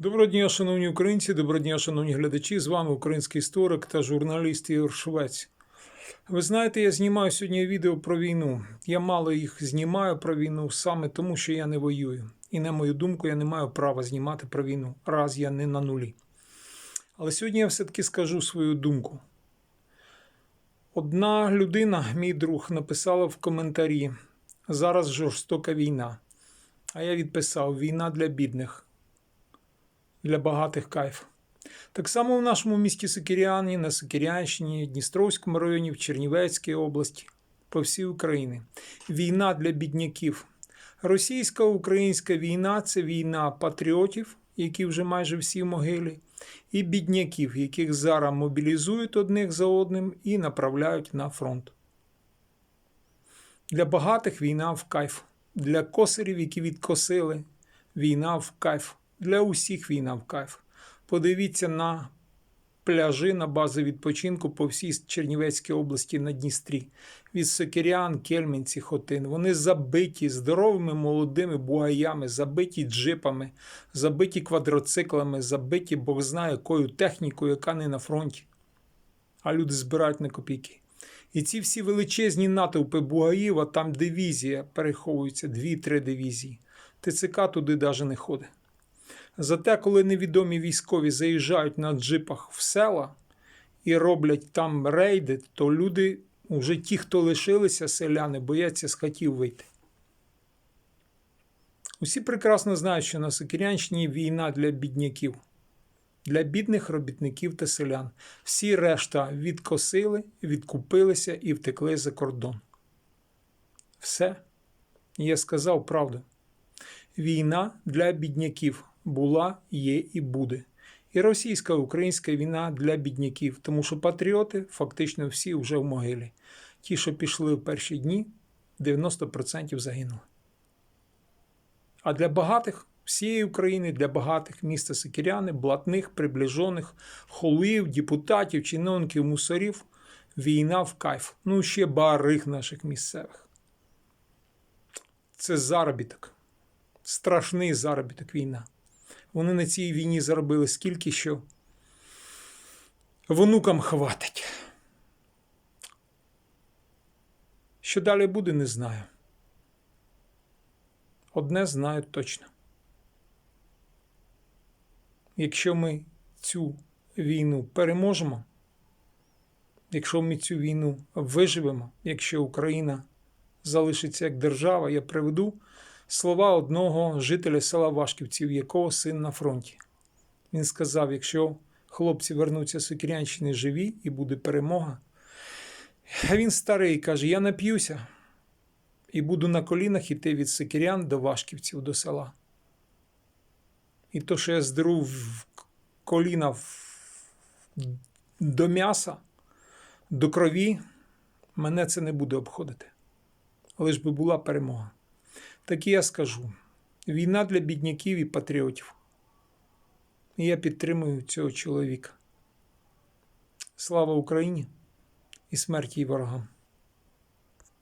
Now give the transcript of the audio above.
Доброго дня, шановні українці, доброго дня, шановні глядачі. З вами український історик та журналіст Ігор Швець. Ви знаєте, я знімаю сьогодні відео про війну. Я мало їх знімаю про війну саме тому, що я не воюю. І на мою думку, я не маю права знімати про війну, раз я не на нулі. Але сьогодні я все-таки скажу свою думку. Одна людина, мій друг, написала в коментарі: зараз жорстока війна. А я відписав: війна для бідних для багатих кайф. Так само в нашому місті Сокиряні, на Сокирянщині, Дністровському районі, в Чернівецькій області, по всій Україні. Війна для бідняків. Російсько-українська війна це війна патріотів, які вже майже всі в могилі, і бідняків, яких зараз мобілізують одних за одним і направляють на фронт. Для багатих війна в кайф. Для косарів, які відкосили, війна в кайф. Для усіх війна в кайф. Подивіться на пляжі на бази відпочинку по всій Чернівецькій області на Дністрі. Від Сокирян, Кельменці, Хотин. Вони забиті здоровими молодими бугаями, забиті джипами, забиті квадроциклами, забиті Бог знає якою технікою, яка не на фронті. А люди збирають на копійки. І ці всі величезні натовпи бугаїв, а там дивізія переховується, дві-три дивізії. ТЦК туди навіть не ходить. Зате, коли невідомі військові заїжджають на джипах в села і роблять там рейди, то люди, вже ті, хто лишилися, селяни, бояться з хатів вийти. Усі прекрасно знають, що на Сокирянщині війна для бідняків, для бідних робітників та селян. Всі решта відкосили, відкупилися і втекли за кордон. Все. Я сказав правду. Війна для бідняків була, є і буде. І російсько-українська війна для бідняків, тому що патріоти фактично всі вже в могилі. Ті, що пішли в перші дні, 90% загинули. А для багатих всієї України, для багатих міста Сикіряни, блатних, приближених, холів, депутатів, чиновників, мусорів, війна в кайф. Ну, ще барих наших місцевих. Це заробіток. Страшний заробіток війна. Вони на цій війні заробили скільки, що внукам хватить. Що далі буде, не знаю. Одне знаю точно. Якщо ми цю війну переможемо, якщо ми цю війну виживемо, якщо Україна залишиться як держава, я приведу слова одного жителя села Вашківців, якого син на фронті. Він сказав: якщо хлопці вернуться з Сокірянщини живі і буде перемога, а він старий каже: Я нап'юся і буду на колінах іти від Сокірян до Вашківців до села. І то, що я здеру в коліна до м'яса, до крові, мене це не буде обходити. Лиш би була перемога. Так я скажу: війна для бідняків і патріотів. І я підтримую цього чоловіка. Слава Україні і смерті ворогам!